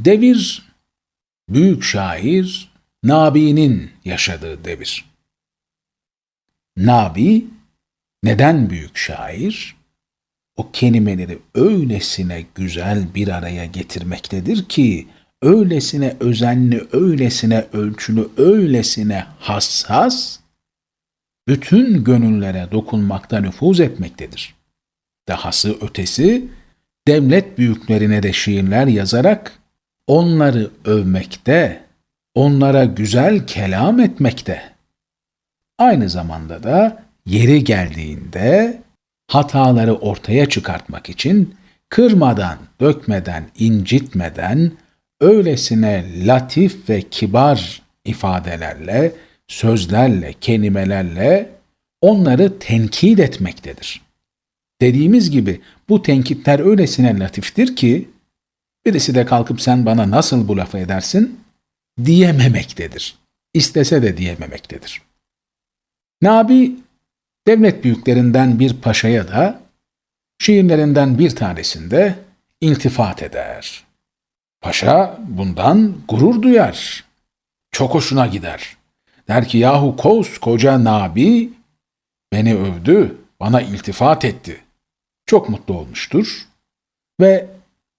Devir, büyük şair Nabi'nin yaşadığı devir. Nabi, neden büyük şair? O kelimeleri öylesine güzel bir araya getirmektedir ki, öylesine özenli, öylesine ölçülü, öylesine hassas, bütün gönüllere dokunmakta nüfuz etmektedir. Dahası ötesi, devlet büyüklerine de şiirler yazarak onları övmekte, onlara güzel kelam etmekte. Aynı zamanda da yeri geldiğinde hataları ortaya çıkartmak için kırmadan, dökmeden, incitmeden öylesine latif ve kibar ifadelerle, sözlerle, kelimelerle onları tenkit etmektedir. Dediğimiz gibi bu tenkitler öylesine latiftir ki birisi de kalkıp sen bana nasıl bu lafı edersin diyememektedir. İstese de diyememektedir. Nabi devlet büyüklerinden bir paşaya da şiirlerinden bir tanesinde iltifat eder. Paşa bundan gurur duyar. Çok hoşuna gider. Der ki yahu koskoca Nabi beni övdü, bana iltifat etti. Çok mutlu olmuştur ve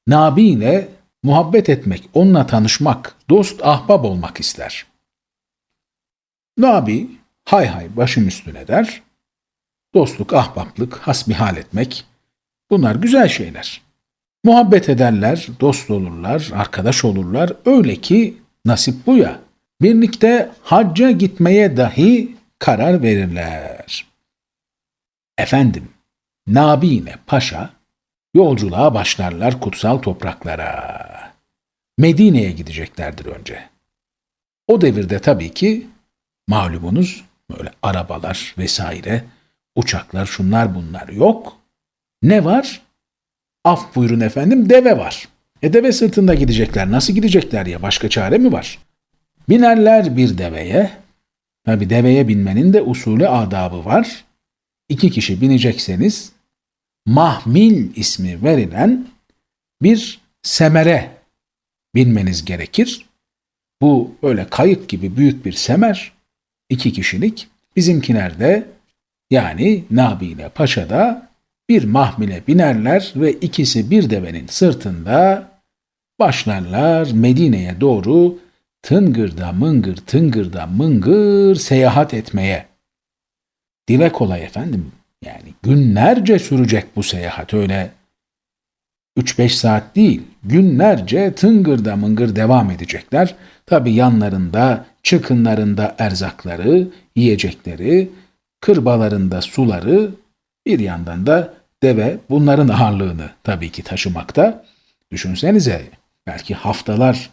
Nabi ile muhabbet etmek, onunla tanışmak, dost ahbab olmak ister. Nabi hay hay başım üstüne der. Dostluk, ahbaplık, hasbihal etmek bunlar güzel şeyler. Muhabbet ederler, dost olurlar, arkadaş olurlar. Öyle ki nasip bu ya. Birlikte hacca gitmeye dahi karar verirler. Efendim, Nabine Paşa yolculuğa başlarlar kutsal topraklara. Medine'ye gideceklerdir önce. O devirde tabii ki malumunuz böyle arabalar vesaire, uçaklar şunlar bunlar yok. Ne var? Af buyurun efendim deve var. E deve sırtında gidecekler. Nasıl gidecekler ya? Başka çare mi var? Binerler bir deveye. Tabi deveye binmenin de usulü adabı var. İki kişi binecekseniz mahmil ismi verilen bir semere binmeniz gerekir. Bu öyle kayık gibi büyük bir semer. iki kişilik. Bizimkilerde yani Nabi ile Paşa'da bir mahmile binerler ve ikisi bir devenin sırtında başlarlar Medine'ye doğru tıngırda mıngır tıngırda mıngır seyahat etmeye. Dile kolay efendim. Yani günlerce sürecek bu seyahat öyle 3-5 saat değil, günlerce tıngırda mıngır devam edecekler. Tabi yanlarında, çıkınlarında erzakları, yiyecekleri, kırbalarında suları, bir yandan da deve bunların ağırlığını tabii ki taşımakta. Düşünsenize belki haftalar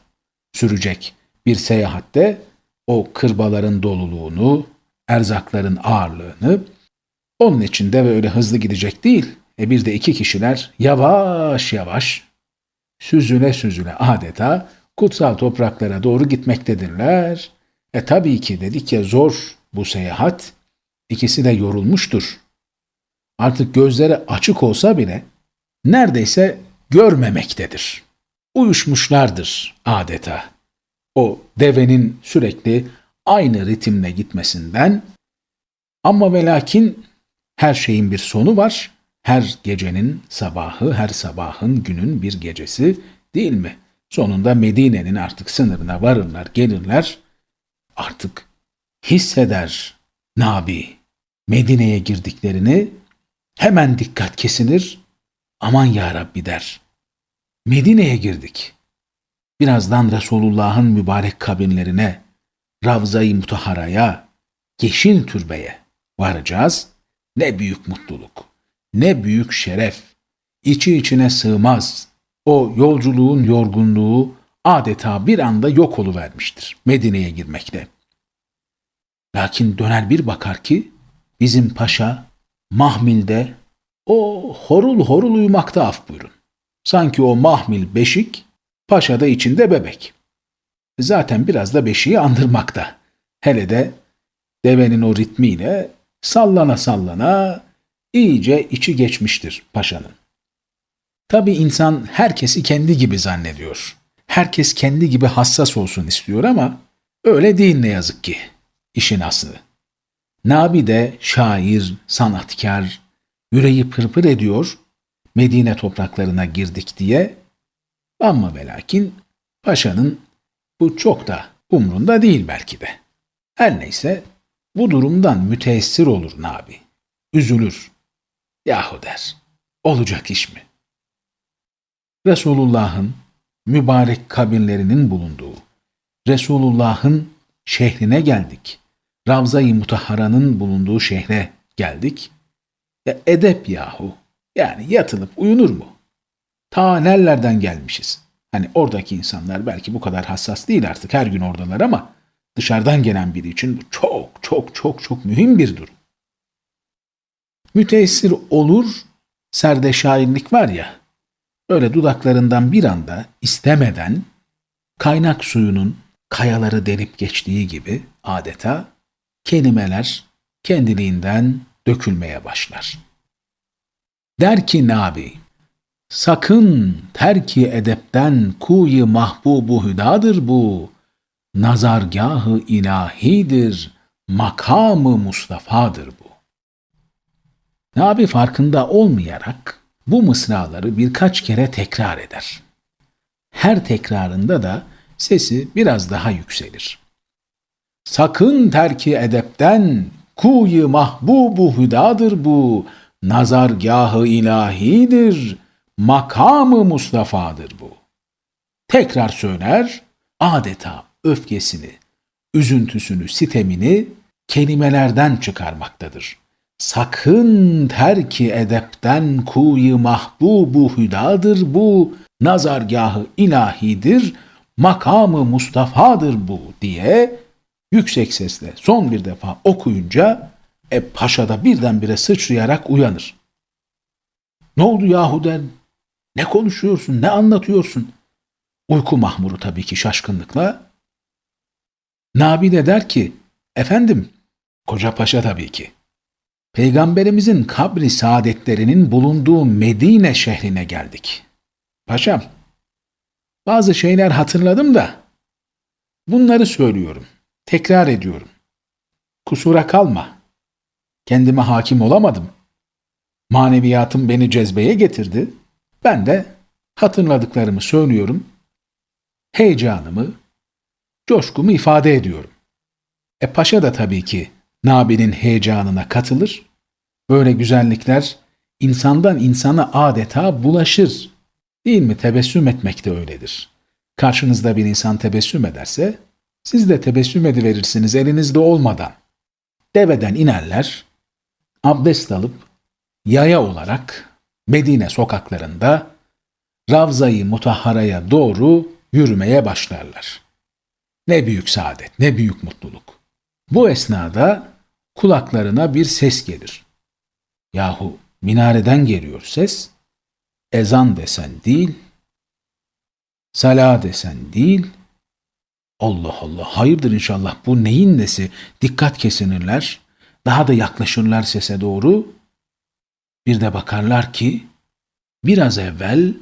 sürecek bir seyahatte o kırbaların doluluğunu, erzakların ağırlığını onun için deve öyle hızlı gidecek değil. E bir de iki kişiler yavaş yavaş süzüle süzüle adeta kutsal topraklara doğru gitmektedirler. E tabii ki dedik ya zor bu seyahat. İkisi de yorulmuştur. Artık gözleri açık olsa bile neredeyse görmemektedir. Uyuşmuşlardır adeta. O devenin sürekli aynı ritimle gitmesinden ama ve lakin her şeyin bir sonu var. Her gecenin sabahı, her sabahın günün bir gecesi değil mi? Sonunda Medine'nin artık sınırına varırlar, gelirler. Artık hisseder Nabi Medine'ye girdiklerini hemen dikkat kesilir. Aman ya Rabbi der. Medine'ye girdik. Birazdan Resulullah'ın mübarek kabinlerine, Ravza-i Mutahara'ya, yeşil türbeye varacağız. Ne büyük mutluluk, ne büyük şeref. İçi içine sığmaz. O yolculuğun yorgunluğu adeta bir anda yok oluvermiştir Medine'ye girmekte. Lakin döner bir bakar ki bizim paşa mahmilde o horul horul uyumakta af buyurun. Sanki o mahmil beşik, paşa da içinde bebek. Zaten biraz da beşiği andırmakta. Hele de devenin o ritmiyle sallana sallana iyice içi geçmiştir paşanın. Tabi insan herkesi kendi gibi zannediyor. herkes kendi gibi hassas olsun istiyor ama öyle değil ne yazık ki işin aslı. Nabi de şair, sanatkar, yüreği pırpır ediyor, Medine topraklarına girdik diye ama ve lakin paşanın bu çok da umrunda değil belki de. Her neyse bu durumdan müteessir olur Nabi. Üzülür. Yahu der. Olacak iş mi? Resulullah'ın mübarek kabirlerinin bulunduğu, Resulullah'ın şehrine geldik. Ravza-i Mutahhara'nın bulunduğu şehre geldik. Ya edep yahu. Yani yatılıp uyunur mu? Ta nerelerden gelmişiz? Hani oradaki insanlar belki bu kadar hassas değil artık her gün oradalar ama dışarıdan gelen biri için bu çok çok çok çok mühim bir durum. Müteessir olur, serde şairlik var ya, öyle dudaklarından bir anda istemeden kaynak suyunun kayaları delip geçtiği gibi adeta kelimeler kendiliğinden dökülmeye başlar. Der ki Nabi, sakın terki edepten kuyu mahbubu hüdadır bu, nazargahı ilahidir, makamı Mustafa'dır bu. Nabi farkında olmayarak bu mısraları birkaç kere tekrar eder. Her tekrarında da sesi biraz daha yükselir. Sakın terki edepten kuyu mahbubu hüdadır bu, nazargahı ilahidir, makamı Mustafa'dır bu. Tekrar söyler, adeta öfkesini, üzüntüsünü, sitemini kelimelerden çıkarmaktadır. Sakın terki edepten kuyu mahbubu hüdadır bu, nazargahı ilahidir, makamı Mustafa'dır bu diye yüksek sesle son bir defa okuyunca e paşa da birdenbire sıçrayarak uyanır. Ne oldu yahu der. Ne konuşuyorsun, ne anlatıyorsun? Uyku mahmuru tabii ki şaşkınlıkla. Nabi de der ki, efendim, koca paşa tabii ki. Peygamberimizin kabri saadetlerinin bulunduğu Medine şehrine geldik. Paşam, bazı şeyler hatırladım da bunları söylüyorum, tekrar ediyorum. Kusura kalma. Kendime hakim olamadım. Maneviyatım beni cezbeye getirdi. Ben de hatırladıklarımı söylüyorum. Heyecanımı, coşkumu ifade ediyorum. E paşa da tabii ki Nabi'nin heyecanına katılır. Böyle güzellikler insandan insana adeta bulaşır. Değil mi? Tebessüm etmek de öyledir. Karşınızda bir insan tebessüm ederse siz de tebessüm ediverirsiniz elinizde olmadan. Deveden inerler, abdest alıp yaya olarak Medine sokaklarında Ravza-i Mutahhara'ya doğru yürümeye başlarlar. Ne büyük saadet, ne büyük mutluluk. Bu esnada kulaklarına bir ses gelir. Yahu minareden geliyor ses. Ezan desen değil, sala desen değil. Allah Allah hayırdır inşallah bu neyin nesi? Dikkat kesinirler. Daha da yaklaşırlar sese doğru. Bir de bakarlar ki biraz evvel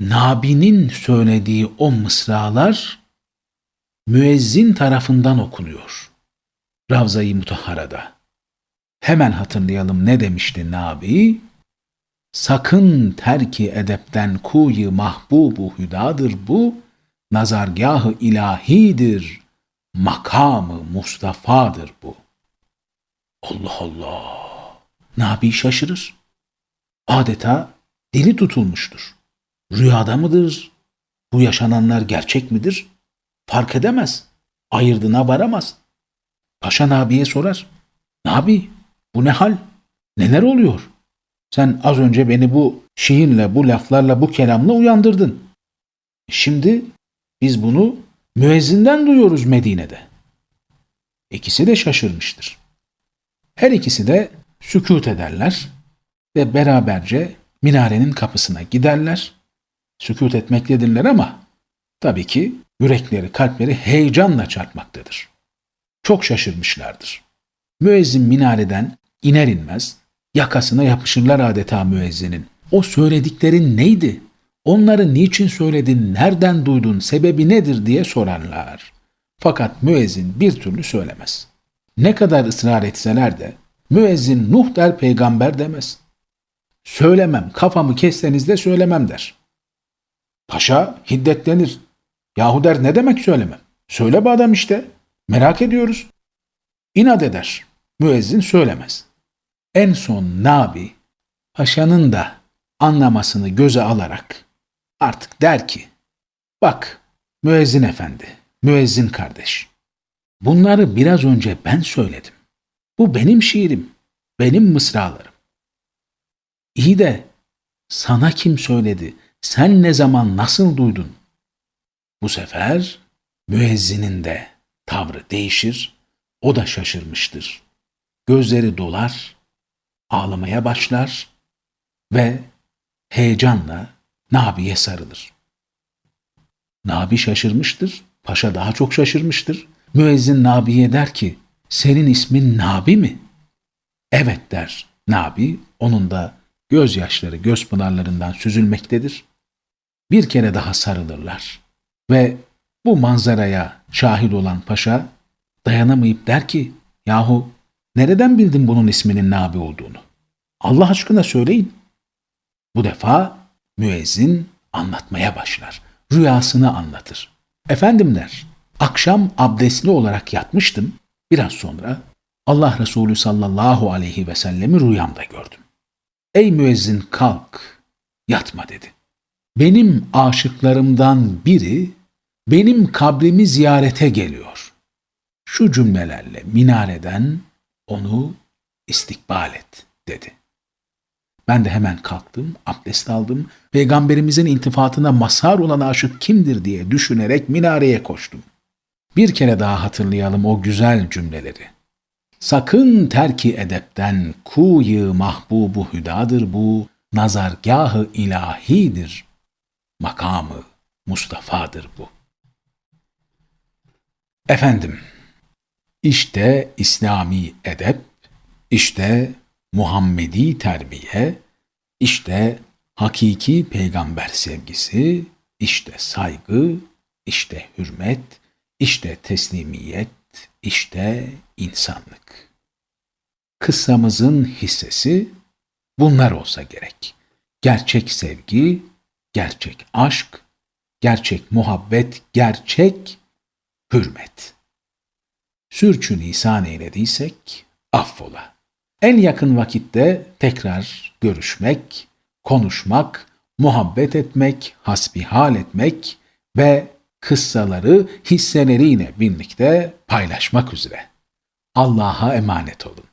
Nabi'nin söylediği o mısralar müezzin tarafından okunuyor. Ravza-i Mutahhara'da. Hemen hatırlayalım ne demişti Nabi? Sakın terki edepten kuyu mahbubu hüdadır bu, nazargahı ilahidir, makamı Mustafa'dır bu. Allah Allah! Nabi şaşırır. Adeta dili tutulmuştur. Rüyada mıdır? Bu yaşananlar gerçek midir? Fark edemez. Ayırdına varamaz. Paşa Nabi'ye sorar. Nabi bu ne hal? Neler oluyor? Sen az önce beni bu şiirle, bu laflarla, bu kelamla uyandırdın. Şimdi biz bunu müezzinden duyuyoruz Medine'de. İkisi de şaşırmıştır. Her ikisi de sükut ederler ve beraberce minarenin kapısına giderler. Sükut etmektedirler ama tabii ki yürekleri, kalpleri heyecanla çarpmaktadır. Çok şaşırmışlardır. Müezzin minareden iner inmez yakasına yapışırlar adeta müezzinin. O söylediklerin neydi? onları niçin söyledin, nereden duydun, sebebi nedir diye sorarlar. Fakat müezzin bir türlü söylemez. Ne kadar ısrar etseler de müezzin Nuh der peygamber demez. Söylemem, kafamı kesseniz de söylemem der. Paşa hiddetlenir. Yahu der ne demek söylemem? Söyle be adam işte. Merak ediyoruz. İnat eder. Müezzin söylemez. En son Nabi paşanın da anlamasını göze alarak artık der ki bak müezzin efendi, müezzin kardeş bunları biraz önce ben söyledim. Bu benim şiirim, benim mısralarım. İyi de sana kim söyledi? Sen ne zaman nasıl duydun? Bu sefer müezzinin de tavrı değişir, o da şaşırmıştır. Gözleri dolar, ağlamaya başlar ve heyecanla Nabi'ye sarılır. Nabi şaşırmıştır, paşa daha çok şaşırmıştır. Müezzin Nabi'ye der ki, senin ismin Nabi mi? Evet der Nabi, onun da gözyaşları göz pınarlarından süzülmektedir. Bir kere daha sarılırlar ve bu manzaraya şahit olan paşa dayanamayıp der ki, yahu nereden bildin bunun isminin Nabi olduğunu? Allah aşkına söyleyin. Bu defa müezzin anlatmaya başlar. Rüyasını anlatır. Efendim der, akşam abdestli olarak yatmıştım. Biraz sonra Allah Resulü sallallahu aleyhi ve sellemi rüyamda gördüm. Ey müezzin kalk, yatma dedi. Benim aşıklarımdan biri benim kabrimi ziyarete geliyor. Şu cümlelerle minareden onu istikbal et dedi. Ben de hemen kalktım, abdest aldım. Peygamberimizin intifatına mazhar olan aşık kimdir diye düşünerek minareye koştum. Bir kere daha hatırlayalım o güzel cümleleri. Sakın terki edepten kuyu mahbubu hüdadır bu, nazargahı ilahidir, makamı Mustafa'dır bu. Efendim, işte İslami edep, işte Muhammedi terbiye, işte hakiki peygamber sevgisi, işte saygı, işte hürmet, işte teslimiyet, işte insanlık. Kıssamızın hissesi bunlar olsa gerek. Gerçek sevgi, gerçek aşk, gerçek muhabbet, gerçek hürmet. Sürçü lisan eylediysek affola. En yakın vakitte tekrar görüşmek, konuşmak, muhabbet etmek, hasbihal etmek ve kıssaları hisseleriyle birlikte paylaşmak üzere. Allah'a emanet olun.